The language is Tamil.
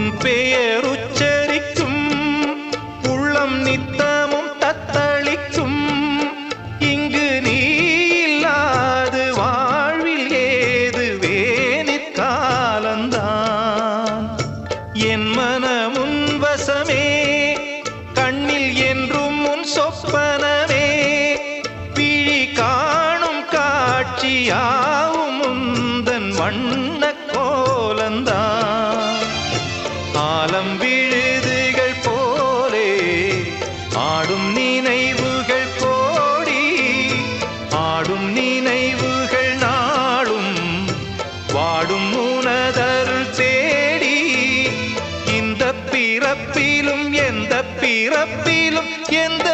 உன் பெயர் உச்சரிக்கும். உள்ளம் நித்தமும் தத்தளிக்கும். இங்கு நீ இல்லாது வாழ்வில் ஏது வேணிக்காலந்தான் என் மனமுன் வசமே கண்ணில் என்றும் உன் சொப்பனமே. பிழி காணும் காட்சியாவும் முந்தன் வண்ண காலம் விழுதுகள் போலே ஆடும் நினைவுகள் கோடி ஆடும் நினைவுகள் நாளும் வாடும் உனதருள் தேடி இந்த பிறப்பிலும் எந்த பிறப்பிலும் எந்த